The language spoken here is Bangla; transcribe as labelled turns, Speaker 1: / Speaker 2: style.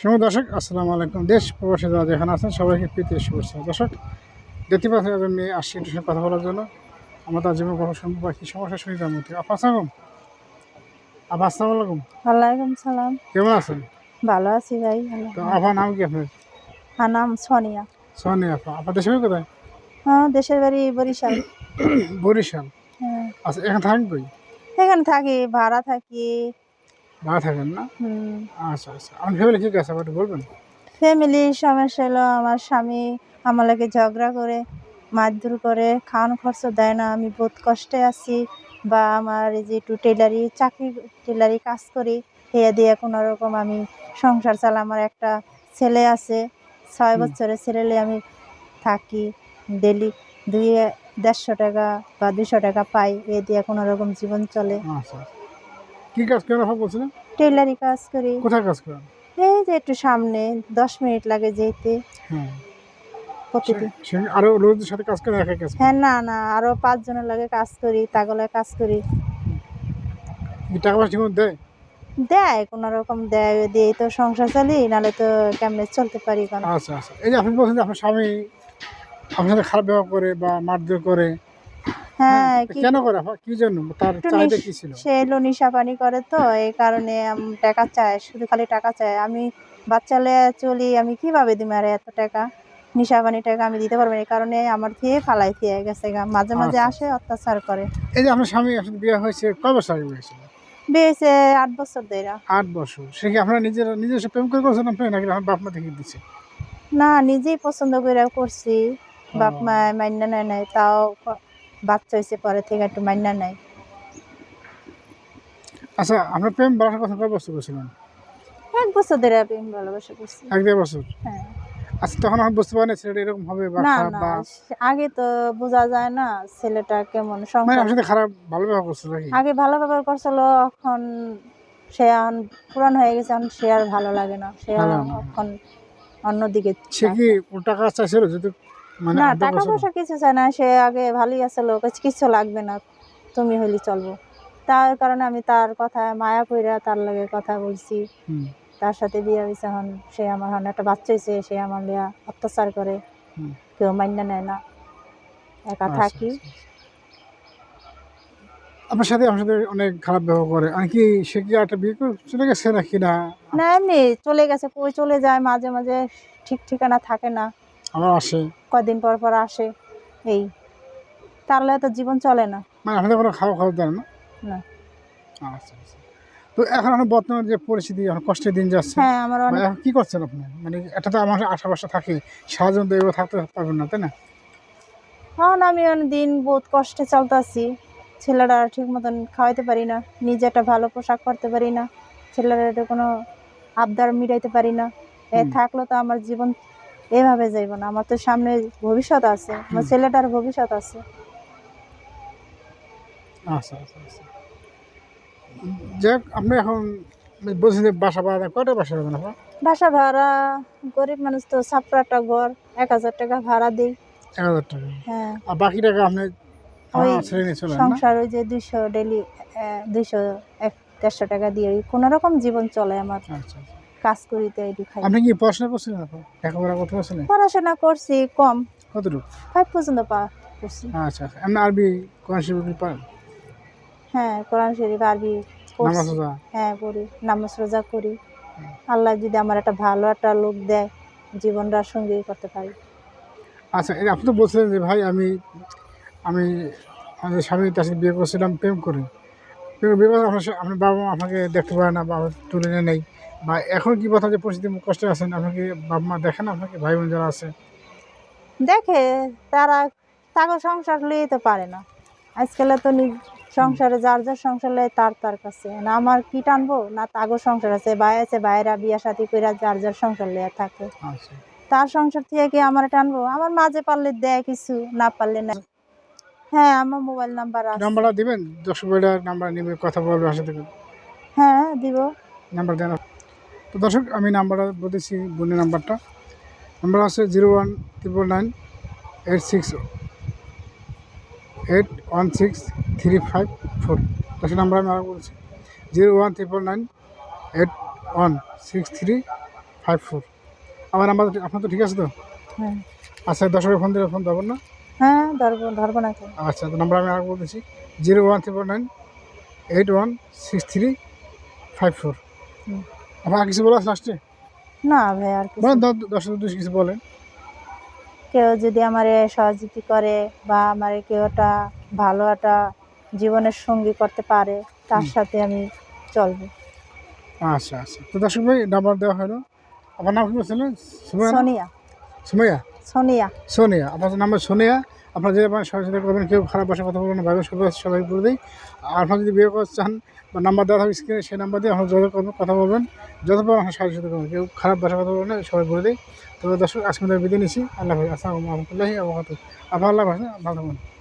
Speaker 1: সময় দর্শক আসসালামু আলাইকুম। দেশ প্রবাসী যারা যেখানে আছেন সবাইকে প্রীতি শুভেচ্ছা। দর্শক দেখতে পাচ্ছেন একজন মেয়ে আসছে একটু সঙ্গে কথা বলার জন্য। আমরা তার জীবন কথা শুনব বা কী সমস্যা শুনি তার মধ্যে। আপা আসসালাম আপা আসসালামু আলাইকুম।
Speaker 2: ওয়ালাইকুম সালাম।
Speaker 1: কেমন আছেন?
Speaker 2: ভালো আছি ভাই ভালো।
Speaker 1: তো আপা নাম কি আপনার?
Speaker 2: আমার নাম সোনিয়া।
Speaker 1: সোনি আপা। আপা দেশের বাড়ি কোথায়?
Speaker 2: হ্যাঁ দেশের বাড়ি বরিশাল।
Speaker 1: বরিশাল।
Speaker 2: হ্যাঁ।
Speaker 1: আচ্ছা এখানে থাকেন কই?
Speaker 2: এখানে থাকি ভাড়া থাকি
Speaker 1: ভাড়া থাকেন না? আচ্ছা আচ্ছা। আমার ফ্যামিলি কি আছে? বলবেন।
Speaker 2: ফ্যামিলির সমস্যা হলো আমার স্বামী আমার লাগে ঝগড়া করে মারধর করে খাওয়ানো খরচ দেয় না। আমি বহুত কষ্টে আছি। বা আমার এই যে একটু টেলারি চাকরি টেলারি কাজ করি এ দিয়ে কোনো রকম আমি সংসার চালা। আমার একটা ছেলে আছে ছয় বছরের ছেলে আমি থাকি। ডেলি দুই দেড়শো টাকা বা দুশো টাকা পাই এ দিয়ে কোনো রকম জীবন চলে।
Speaker 1: আচ্ছা আচ্ছা। কী কাজ করেন আপা বলছিলেন?
Speaker 2: টেলারি কাজ করি।
Speaker 1: কোথায় কাজ করেন?
Speaker 2: এই যে একটু সামনে দশ মিনিট লাগে যেতে।
Speaker 1: হ্যাঁ।
Speaker 2: প্রতিদিন।
Speaker 1: সে আরও লোকদের সাথে কাজ করে একা কাজ
Speaker 2: হ্যাঁ না না আরও পাঁচজনের লাগে কাজ করি তাগলে কাজ করি।
Speaker 1: টাকা পয়সা ঠিকমতো দেয়?
Speaker 2: দেয় কোনো রকম দেয় দিয়েই তো সংসার চালি নাহলে তো কেমনে চলতে পারি কেন।
Speaker 1: আচ্ছা আচ্ছা। এই যে আপনি বলছেন যে আপনার স্বামী আপনার সাথে খারাপ ব্যবহার করে বা মারধর করে
Speaker 2: হ্যাঁ
Speaker 1: তো কেন করে? আপা? কি জন্য? তার চাহিদা কি ছিল?
Speaker 2: সে এলো নিশা পানি করে তো এই কারণে টাকা চায় শুধু খালি টাকা চায়। আমি বাচ্চালে চলি আমি কীভাবে আরে এত টাকা। নিশা পানি টাকা আমি দিতে পারব না এই কারণে আমার থেকে ফালাই দিয়ে গেছে মাঝে মাঝে
Speaker 1: আচ্ছা,
Speaker 2: আসে অত্যাচার করে।
Speaker 1: এই যে আপনার স্বামী বিয়ে হয়েছে কয় বছর আগে হয়েছিল?
Speaker 2: বেয়েছে আট বছর ধরে
Speaker 1: আট বছর। সে কি আপনারা নিজের নিজস্ব প্রেম করে করছেন আপনি নাকি আপনার বাপ মা দেখে দিচ্ছে
Speaker 2: না নিজেই পছন্দ করে করছি। বাপ। মা মান্না নেয় নাই তাও বাচ্চা হয়েছে পরে থেকে একটু মান্না নেয়
Speaker 1: আচ্ছা আপনার প্রেম বাড়ার কথা কয় বছর করছিলেন
Speaker 2: এক বছর ধরে প্রেম ভালোবাসা করছি।
Speaker 1: এক দেড় বছর?
Speaker 2: হ্যাঁ।
Speaker 1: আচ্ছা তখন আমি বুঝতে পারেন ছেলেটা এরকম হবে বা
Speaker 2: না না আগে তো বোঝা যায় না ছেলেটা কেমন
Speaker 1: মানে সাথে খারাপ ভালো ব্যবহার করছে নাকি?
Speaker 2: আগে ভালো ব্যবহার করছিল এখন সে এখন পুরান হয়ে গেছে এখন সে আর ভালো লাগে না। সে। এখন অন্যদিকে
Speaker 1: সে কি টাকা চাইছিল? যদি
Speaker 2: না টাকা পয়সা কিছু চায় না সে আগে ভালোই আছে লোক কিছু লাগবে না তুমি হলি চলবো। তার কারণে আমি তার কথা মায়া কইরা তার লাগে কথা বলছি। তার সাথে বিয়ে হয়েছে এখন সে আমার এখন একটা বাচ্চা হয়েছে সে আমার লিয়া অত্যাচার করে। কেউ মান্য নেয় না। একা
Speaker 1: আচ্ছা,
Speaker 2: থাকি।
Speaker 1: আচ্ছা, আচ্ছা। আপনার সাথে আমার সাথে অনেক খারাপ ব্যবহার করে। আর কি সে কি একটা বিয়ে করে চলে গেছে নাকি না?
Speaker 2: না এমনি চলে গেছে কই চলে যায় মাঝে মাঝে ঠিক ঠিকানা থাকে না।
Speaker 1: আমার আসে।
Speaker 2: কদিন পর পর আসে এই তাহলে তো জীবন চলে না।
Speaker 1: মানে আপনাদের কোনো খাওয়া খাওয়া দেন না?
Speaker 2: না।
Speaker 1: আচ্ছা আচ্ছা। তো এখন এখন বর্তমান যে পরিস্থিতি এখন কষ্টের দিন যাচ্ছে
Speaker 2: হ্যাঁ আমার
Speaker 1: এখন কি করছেন আপনি? মানে এটা তো আমার আশেপাশে থাকে সারাজন তো থাকতে পারবেন না তাই না?
Speaker 2: এখন আমি অনেক দিন বহুত কষ্টে চলতেছি ছেলেরা ঠিক মতন খাওয়াইতে পারি না নিজে একটা ভালো পোশাক পরতে পারি না ছেলেরা কোনো আবদার মিটাইতে পারি না। এ। থাকলে তো আমার জীবন এভাবে যাইব না আমার তো সামনে ভবিষ্যৎ আছে আমার ছেলেটার ভবিষ্যৎ আছে।
Speaker 1: আচ্ছা আচ্ছা আচ্ছা। যাক আপনি এখন বলছেন যে বাসা ভাড়া কয়টা বাসা আপনার
Speaker 2: বাসা ভাড়া গরিব মানুষ তো ঘর এক হাজার টাকা ভাড়া দিই।
Speaker 1: এক হাজার টাকা।
Speaker 2: হ্যাঁ।
Speaker 1: আর বাকি টাকা আপনি
Speaker 2: ওই সংসার ওই যে দুইশো ডেলি দুইশো এক দেড়শো টাকা দিয়ে ওই কোনো রকম জীবন চলে আমার।
Speaker 1: আচ্ছা আচ্ছা।
Speaker 2: কাজ করিতে এটু খাই।
Speaker 1: আপনি কি পড়াশোনা করছিলেন আপনি লেখাপড়া করতে পারছিলেন?
Speaker 2: পড়াশোনা করছি কম।
Speaker 1: কতটুকু?
Speaker 2: ফাইভ পর্যন্ত পা করছি।
Speaker 1: আচ্ছা আচ্ছা। এমনি আরবি কোরআন শরীফ কি পারেন
Speaker 2: হ্যাঁ কোরআন শরীফ আরবি
Speaker 1: নামাজ রোজা?
Speaker 2: হ্যাঁ পড়ি নামাজ রোজা করি। আল্লাহ যদি আমার একটা ভালো একটা লোক দেয় জীবনটা সঙ্গী করতে পারি।
Speaker 1: আচ্ছা আপনি তো বলছিলেন যে ভাই আমি আমি আমাদের স্বামী তার সাথে বিয়ে করছিলাম প্রেম করে। প্রেম বিয়ে আপনার আপনার বাবা মা আপনাকে দেখতে পারে না বা তুলে নিয়ে নেই। বা এখন কি কথা যে পরিস্থিতি কষ্টে আছেন আপনাকে বাবা মা দেখেন আপনাকে? ভাই বোন যারা আছে?
Speaker 2: দেখে তারা তাকে সংসার লিয়ে তো পারে না। আজকাল তো নি- সংসারে যার যার সংসার লয় তার তার কাছে। না আমার কি টানবো? না তাগো সংসার আছে ভাই আছে ভাইরা বিয়া সাথী কইরা যার যার সংসার লইয়া থাকে।
Speaker 1: আচ্ছা।
Speaker 2: তার সংসার থেকে কি আমার টানবো? আমার মাঝে পারলে দেয় কিছু না পারলে না। হ্যাঁ আমার মোবাইল নাম্বার আছে।
Speaker 1: নাম্বারটা দিবেন? দর্শক নাম্বার নেবে কথা বলবে আসে থেকে
Speaker 2: হ্যাঁ দিব।
Speaker 1: নাম্বার দেন। তো দর্শক আমি নাম্বারটা বলেছি বোনের নাম্বারটা। নাম্বার আছে zero one triple nine eight six eight one six three five four. দর্শক নাম্বার আমি আরও বলছি zero one triple nine eight one six three five four. আমার নাম্বার আপনার তো ঠিক আছে তো?
Speaker 2: হ্যাঁ।
Speaker 1: আচ্ছা দশকের ফোন দিয়ে ফোন দেবেন না?
Speaker 2: হ্যাঁ ধরবো ধরবো না
Speaker 1: আচ্ছা তো নাম্বার আমি আর বলতেছি zero one triple nine eight one six three five four.
Speaker 2: হুম।
Speaker 1: আপনার কিছু বলা লাস্টে
Speaker 2: না ভাই আর কিছু
Speaker 1: বলেন কিছু বলেন।
Speaker 2: কেউ যদি আমার সহযোগিতা করে বা আমার কেউ একটা ভালো একটা জীবনের সঙ্গী করতে পারে তার সাথে আমি চলবো।
Speaker 1: আচ্ছা আচ্ছা। তো দর্শক ভাই নাম্বার দেওয়া হলো। আপনার নাম কি বলছিলেন? না?
Speaker 2: সোনিয়া। সোনিয়া।
Speaker 1: সোনিয়া। আপনার নাম্বার সোনিয়া। আপনার যদি আপনার সরাসরি করবেন, কেউ খারাপ ভাষা কথা বলবেন না, ভাইবেন, সবাই সবাই বলে দিই। আর আপনার যদি বিয়ে করতে চান, বা নাম্বার দেওয়া থাকবে স্ক্রিনে সেই নাম্বার দিয়ে আপনার যোগাযোগ করবেন, কথা বলবেন। যতবার আপনার সাথে করবেন, কেউ খারাপ ভাষা কথা বলবেন সবাই বলে দিই। তবে দর্শক, আজকে বিদায় নিচ্ছি। আল্লাহ আসসালামু আলাইকুম আপনার আল্লাহ ভাই ভালো থাকবেন।